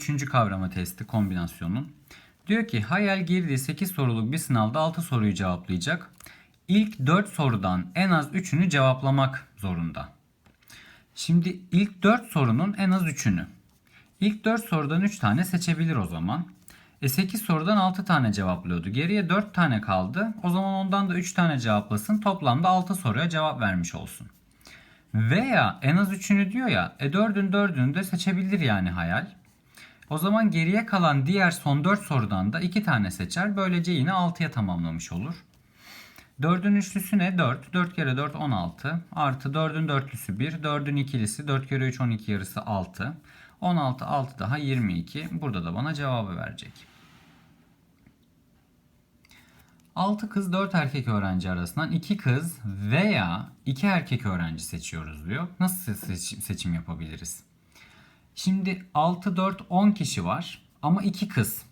Soruyla devam ediyoruz. Bu üçüncü kavrama testi kombinasyonun. Diyor ki hayal girdiği 8 soruluk bir sınavda 6 soruyu cevaplayacak. İlk 4 sorudan en az 3'ünü cevaplamak zorunda. Şimdi ilk 4 sorunun en az 3'ünü. İlk 4 sorudan 3 tane seçebilir o zaman. E 8 sorudan 6 tane cevaplıyordu. Geriye 4 tane kaldı. O zaman ondan da 3 tane cevaplasın. Toplamda 6 soruya cevap vermiş olsun. Veya en az 3'ünü diyor ya. E 4'ün 4'ünü de seçebilir yani hayal. O zaman geriye kalan diğer son 4 sorudan da 2 tane seçer. Böylece yine 6'ya tamamlamış olur. 4'ün üçlüsü ne? 4. 4 kere 4 16. Artı 4'ün dörtlüsü 1. 4'ün ikilisi 4 kere 3 12 yarısı 6. 16 6 daha 22. Burada da bana cevabı verecek. 6 kız 4 erkek öğrenci arasından 2 kız veya 2 erkek öğrenci seçiyoruz diyor. Nasıl seçim, yapabiliriz? Şimdi 6 4 10 kişi var ama 2 kız.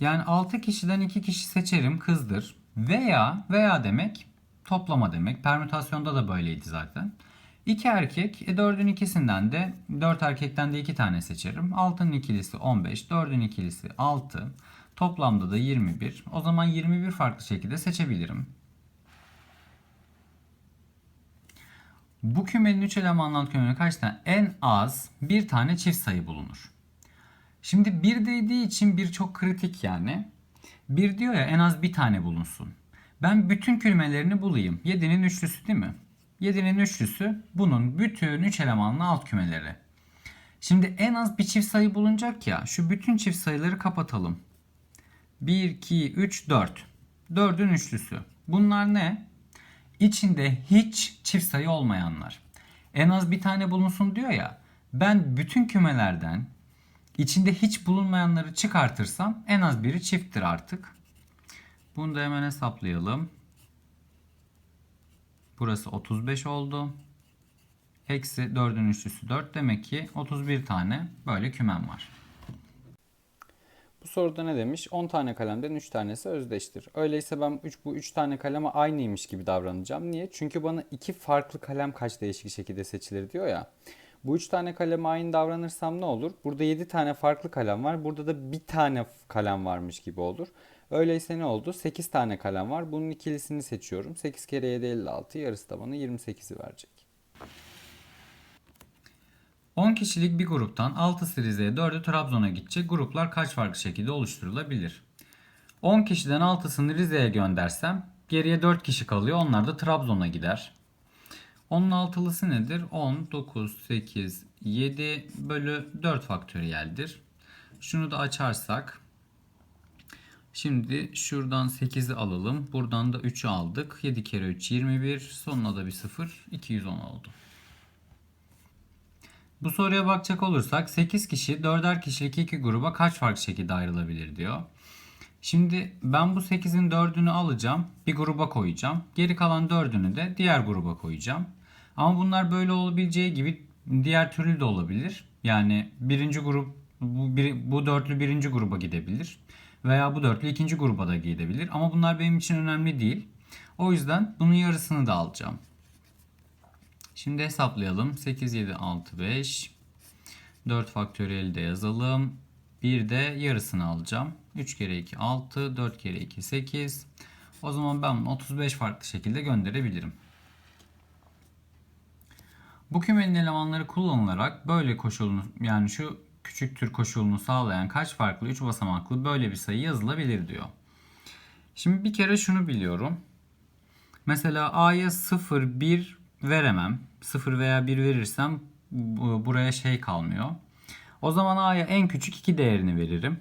Yani 6 kişiden 2 kişi seçerim kızdır. Veya veya demek toplama demek. Permütasyonda da böyleydi zaten. 2 erkek, e 4'ün ikisinden de 4 erkekten de 2 tane seçerim. 6'nın ikilisi 15, 4'ün ikilisi 6. Toplamda da 21. O zaman 21 farklı şekilde seçebilirim. Bu kümenin 3 elemanlı kaç tane? En az bir tane çift sayı bulunur. Şimdi 1 dediği için bir çok kritik yani. 1 diyor ya en az bir tane bulunsun. Ben bütün kümelerini bulayım. 7'nin üçlüsü değil mi? 7'nin üçlüsü bunun bütün 3 elemanlı alt kümeleri. Şimdi en az bir çift sayı bulunacak ya. Şu bütün çift sayıları kapatalım. 1, 2, 3, 4. 4'ün üçlüsü. Bunlar ne? İçinde hiç çift sayı olmayanlar. En az bir tane bulunsun diyor ya. Ben bütün kümelerden içinde hiç bulunmayanları çıkartırsam en az biri çifttir artık. Bunu da hemen hesaplayalım. Burası 35 oldu. Eksi 4'ün üçlüsü 4. Demek ki 31 tane böyle kümem var. Bu soruda ne demiş? 10 tane kalemden 3 tanesi özdeştir. Öyleyse ben 3 bu 3 tane kaleme aynıymış gibi davranacağım. Niye? Çünkü bana iki farklı kalem kaç değişik şekilde seçilir diyor ya. Bu 3 tane kaleme aynı davranırsam ne olur? Burada 7 tane farklı kalem var. Burada da bir tane kalem varmış gibi olur. Öyleyse ne oldu? 8 tane kalem var. Bunun ikilisini seçiyorum. 8 kere 7 56. Yarısı da bana 28'i verecek. 10 kişilik bir gruptan 6'sı Rize'ye 4'ü Trabzon'a gidecek gruplar kaç farklı şekilde oluşturulabilir? 10 kişiden 6'sını Rize'ye göndersem geriye 4 kişi kalıyor. Onlar da Trabzon'a gider. Onun altılısı nedir? 10, 9, 8, 7 bölü 4 faktöriyeldir. Şunu da açarsak Şimdi şuradan 8'i alalım. Buradan da 3'ü aldık. 7 kere 3 21. Sonuna da bir 0. 210 oldu. Bu soruya bakacak olursak 8 kişi 4'er kişilik iki gruba kaç farklı şekilde ayrılabilir diyor. Şimdi ben bu 8'in 4'ünü alacağım. Bir gruba koyacağım. Geri kalan 4'ünü de diğer gruba koyacağım. Ama bunlar böyle olabileceği gibi diğer türlü de olabilir. Yani birinci grup bu, bir, bu dörtlü birinci gruba gidebilir. Veya bu dörtlü ikinci gruba da gidebilir. Ama bunlar benim için önemli değil. O yüzden bunun yarısını da alacağım. Şimdi hesaplayalım. 8, 7, 6, 5. 4 faktöriyeli de yazalım. Bir de yarısını alacağım. 3 kere 2 6, 4 kere 2 8. O zaman ben bunu 35 farklı şekilde gönderebilirim. Bu kümenin elemanları kullanılarak böyle koşulunu yani şu küçük tür koşulunu sağlayan kaç farklı 3 basamaklı böyle bir sayı yazılabilir diyor. Şimdi bir kere şunu biliyorum. Mesela A'ya 0, 1 veremem. 0 veya 1 verirsem buraya şey kalmıyor. O zaman A'ya en küçük 2 değerini veririm.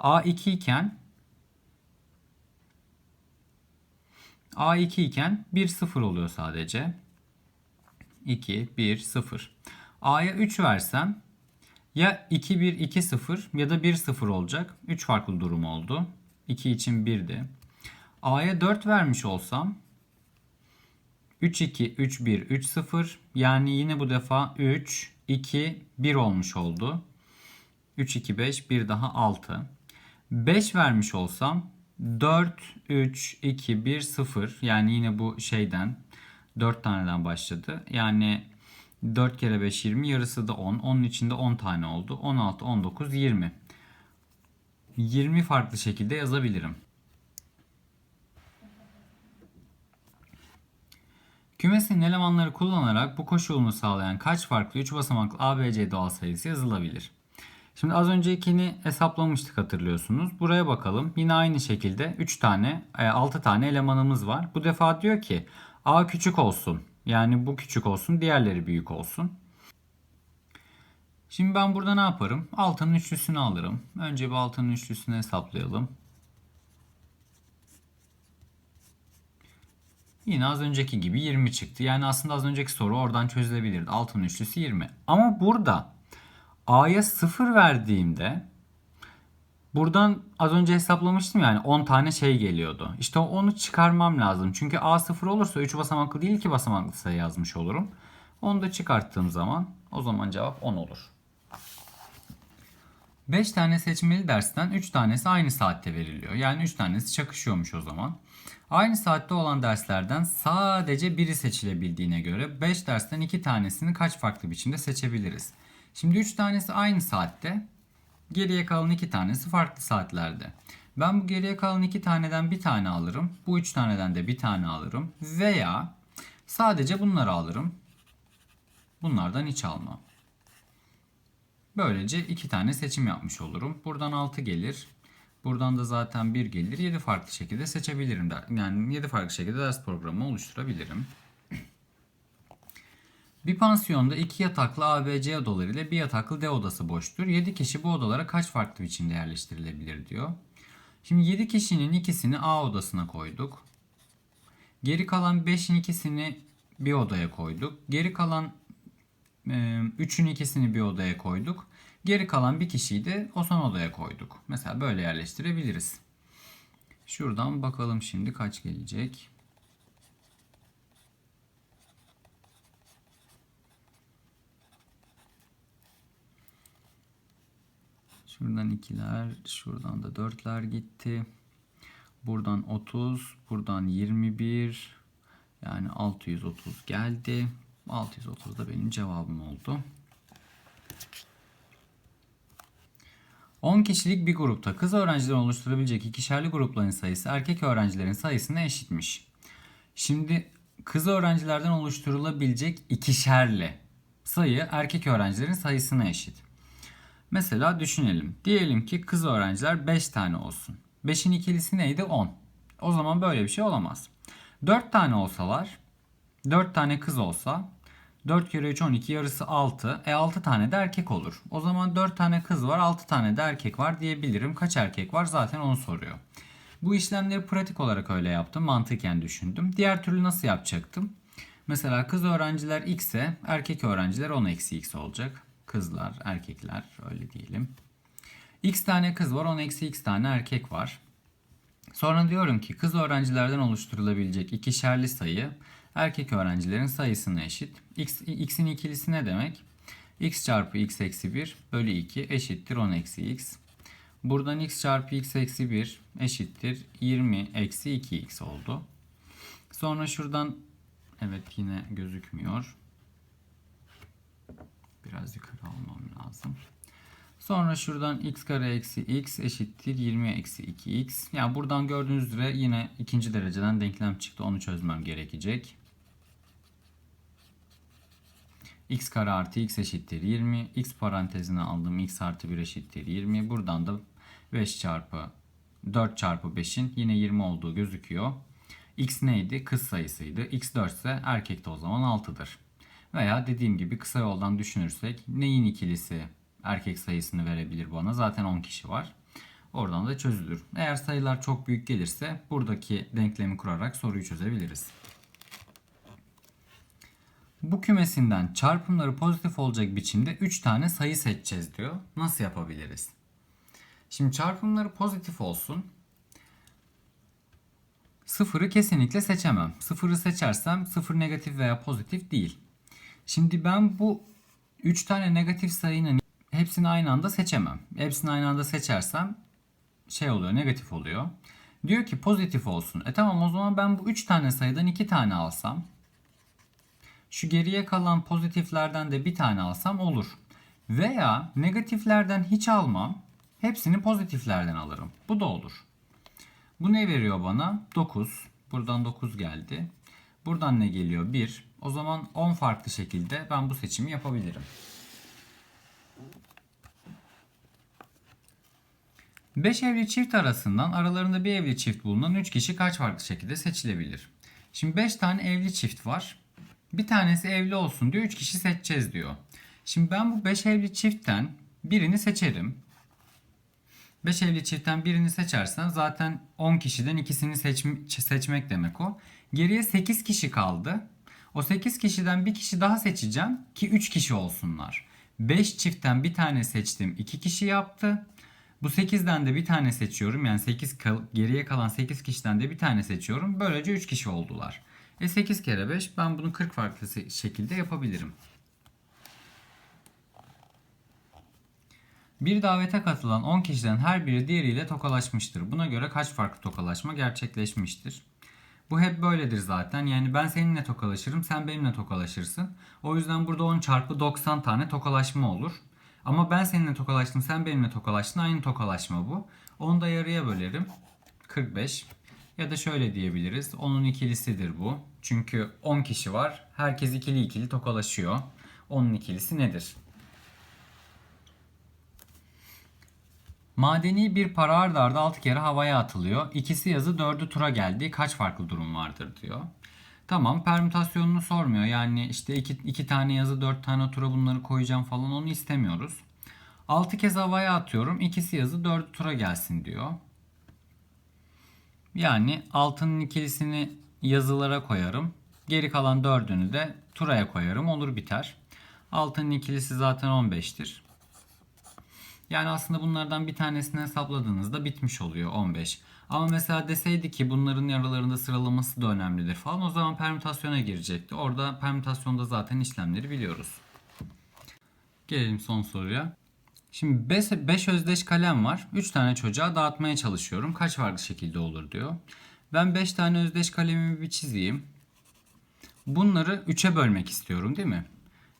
A 2 iken A 2 iken 1 0 oluyor sadece. 2 1 0. A'ya 3 versem ya 2 1 2 0 ya da 1 0 olacak. 3 farklı durum oldu. 2 için 1'di. A'ya 4 vermiş olsam 3 2 3 1 3 0 yani yine bu defa 3 2 1 olmuş oldu. 3 2 5 bir daha 6. 5 vermiş olsam 4 3 2 1 0 yani yine bu şeyden 4 taneden başladı. Yani 4 kere 5 20 yarısı da 10. Onun içinde 10 tane oldu. 16, 19, 20. 20 farklı şekilde yazabilirim. Kümesin elemanları kullanarak bu koşulunu sağlayan kaç farklı 3 basamaklı ABC doğal sayısı yazılabilir? Şimdi az öncekini hesaplamıştık hatırlıyorsunuz. Buraya bakalım. Yine aynı şekilde 3 tane, 6 tane elemanımız var. Bu defa diyor ki A küçük olsun. Yani bu küçük olsun, diğerleri büyük olsun. Şimdi ben burada ne yaparım? Altının üçlüsünü alırım. Önce bir altının üçlüsünü hesaplayalım. Yine az önceki gibi 20 çıktı. Yani aslında az önceki soru oradan çözülebilirdi. Altının üçlüsü 20. Ama burada A'ya 0 verdiğimde buradan az önce hesaplamıştım yani 10 tane şey geliyordu. İşte onu çıkarmam lazım. Çünkü A 0 olursa 3 basamaklı değil 2 basamaklı sayı yazmış olurum. Onu da çıkarttığım zaman o zaman cevap 10 olur. 5 tane seçmeli dersten 3 tanesi aynı saatte veriliyor. Yani 3 tanesi çakışıyormuş o zaman. Aynı saatte olan derslerden sadece biri seçilebildiğine göre 5 dersten 2 tanesini kaç farklı biçimde seçebiliriz? Şimdi 3 tanesi aynı saatte, geriye kalan 2 tanesi farklı saatlerde. Ben bu geriye kalan 2 taneden bir tane alırım. Bu 3 taneden de bir tane alırım. Veya sadece bunları alırım. Bunlardan hiç almam. Böylece 2 tane seçim yapmış olurum. Buradan 6 gelir. Buradan da zaten 1 gelir. 7 farklı şekilde seçebilirim. Yani 7 farklı şekilde ders programı oluşturabilirim. Bir pansiyonda iki yataklı A, B, C odaları ile bir yataklı D odası boştur. 7 kişi bu odalara kaç farklı biçimde yerleştirilebilir diyor. Şimdi 7 kişinin ikisini A odasına koyduk. Geri kalan 5'in ikisini bir odaya koyduk. Geri kalan 3'ün ikisini bir odaya koyduk. Geri kalan bir kişiyi de o son odaya koyduk. Mesela böyle yerleştirebiliriz. Şuradan bakalım şimdi kaç gelecek. Şuradan ikiler, şuradan da dörtler gitti. Buradan 30, buradan 21. Yani 630 geldi. 630 da benim cevabım oldu. 10 kişilik bir grupta kız öğrencilerin oluşturabilecek ikişerli grupların sayısı erkek öğrencilerin sayısına eşitmiş. Şimdi kız öğrencilerden oluşturulabilecek ikişerli sayı erkek öğrencilerin sayısına eşit. Mesela düşünelim. Diyelim ki kız öğrenciler 5 tane olsun. 5'in ikilisi neydi? 10. O zaman böyle bir şey olamaz. 4 tane olsalar, 4 tane kız olsa 4 kere 3 12 yarısı 6. E 6 tane de erkek olur. O zaman 4 tane kız var 6 tane de erkek var diyebilirim. Kaç erkek var zaten onu soruyor. Bu işlemleri pratik olarak öyle yaptım. Mantıken düşündüm. Diğer türlü nasıl yapacaktım? Mesela kız öğrenciler x ise erkek öğrenciler 10 eksi x olacak. Kızlar, erkekler öyle diyelim. X tane kız var 10 eksi x tane erkek var. Sonra diyorum ki kız öğrencilerden oluşturulabilecek ikişerli sayı erkek öğrencilerin sayısına eşit. X, x'in ikilisi ne demek? x çarpı x eksi 1 bölü 2 eşittir 10 eksi x. Buradan x çarpı x eksi 1 eşittir 20 eksi 2x oldu. Sonra şuradan evet yine gözükmüyor. Biraz yukarı almam lazım. Sonra şuradan x kare eksi x eşittir 20 eksi 2x. Yani buradan gördüğünüz üzere yine ikinci dereceden denklem çıktı. Onu çözmem gerekecek. X kare artı x eşittir 20. x parantezine aldığım x artı 1 eşittir 20. Buradan da 5 çarpı 4 çarpı 5'in yine 20 olduğu gözüküyor. x neydi? Kız sayısıydı. x 4 ise erkek de o zaman 6'dır. Veya dediğim gibi kısa yoldan düşünürsek neyin ikilisi erkek sayısını verebilir bana? Zaten 10 kişi var. Oradan da çözülür. Eğer sayılar çok büyük gelirse buradaki denklemi kurarak soruyu çözebiliriz. Bu kümesinden çarpımları pozitif olacak biçimde 3 tane sayı seçeceğiz diyor. Nasıl yapabiliriz? Şimdi çarpımları pozitif olsun. Sıfırı kesinlikle seçemem. Sıfırı seçersem sıfır negatif veya pozitif değil. Şimdi ben bu 3 tane negatif sayının hepsini aynı anda seçemem. Hepsini aynı anda seçersem şey oluyor negatif oluyor. Diyor ki pozitif olsun. E tamam o zaman ben bu 3 tane sayıdan 2 tane alsam Şu geriye kalan pozitiflerden de bir tane alsam olur. Veya negatiflerden hiç almam. Hepsini pozitiflerden alırım. Bu da olur. Bu ne veriyor bana? 9. Buradan 9 geldi. Buradan ne geliyor? 1. O zaman 10 farklı şekilde ben bu seçimi yapabilirim. 5 evli çift arasından aralarında bir evli çift bulunan 3 kişi kaç farklı şekilde seçilebilir? Şimdi 5 tane evli çift var. Bir tanesi evli olsun diyor. 3 kişi seçeceğiz diyor. Şimdi ben bu 5 evli çiftten birini seçerim. 5 evli çiftten birini seçersen zaten 10 kişiden ikisini seçm- seçmek demek o. Geriye 8 kişi kaldı. O 8 kişiden bir kişi daha seçeceğim ki 3 kişi olsunlar. 5 çiftten bir tane seçtim 2 kişi yaptı. Bu 8'den de bir tane seçiyorum. Yani 8 kal- geriye kalan 8 kişiden de bir tane seçiyorum. Böylece 3 kişi oldular. E 8 kere 5 ben bunu 40 farklı şekilde yapabilirim. Bir davete katılan 10 kişiden her biri diğeriyle tokalaşmıştır. Buna göre kaç farklı tokalaşma gerçekleşmiştir? Bu hep böyledir zaten. Yani ben seninle tokalaşırım, sen benimle tokalaşırsın. O yüzden burada 10 çarpı 90 tane tokalaşma olur. Ama ben seninle tokalaştım, sen benimle tokalaştın. Aynı tokalaşma bu. Onu da yarıya bölerim. 45. Ya da şöyle diyebiliriz. Onun ikilisidir bu. Çünkü 10 kişi var. Herkes ikili ikili tokalaşıyor. Onun ikilisi nedir? Madeni bir para ard arda 6 kere havaya atılıyor. İkisi yazı 4'ü tura geldi. Kaç farklı durum vardır diyor. Tamam permütasyonunu sormuyor. Yani işte iki, iki tane yazı 4 tane tura bunları koyacağım falan onu istemiyoruz. 6 kez havaya atıyorum. İkisi yazı 4'ü tura gelsin diyor. Yani altının ikilisini yazılara koyarım. Geri kalan 4'ünü de turaya koyarım. Olur biter. Altının ikilisi zaten 15'tir. Yani aslında bunlardan bir tanesini hesapladığınızda bitmiş oluyor 15. Ama mesela deseydi ki bunların aralarında sıralaması da önemlidir falan o zaman permütasyona girecekti. Orada permütasyonda zaten işlemleri biliyoruz. Gelelim son soruya. Şimdi 5 özdeş kalem var. 3 tane çocuğa dağıtmaya çalışıyorum. Kaç farklı şekilde olur diyor. Ben 5 tane özdeş kalemimi bir çizeyim. Bunları 3'e bölmek istiyorum değil mi?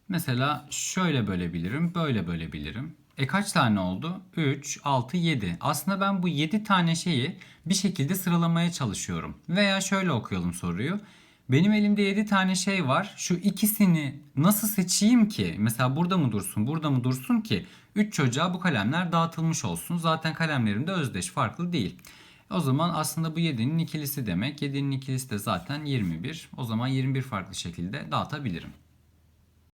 Mesela şöyle bölebilirim, böyle bölebilirim. E kaç tane oldu? 3, 6, 7. Aslında ben bu 7 tane şeyi bir şekilde sıralamaya çalışıyorum. Veya şöyle okuyalım soruyu. Benim elimde 7 tane şey var. Şu ikisini nasıl seçeyim ki? Mesela burada mı dursun, burada mı dursun ki? 3 çocuğa bu kalemler dağıtılmış olsun. Zaten kalemlerim de özdeş, farklı değil. O zaman aslında bu 7'nin ikilisi demek. 7'nin ikilisi de zaten 21. O zaman 21 farklı şekilde dağıtabilirim.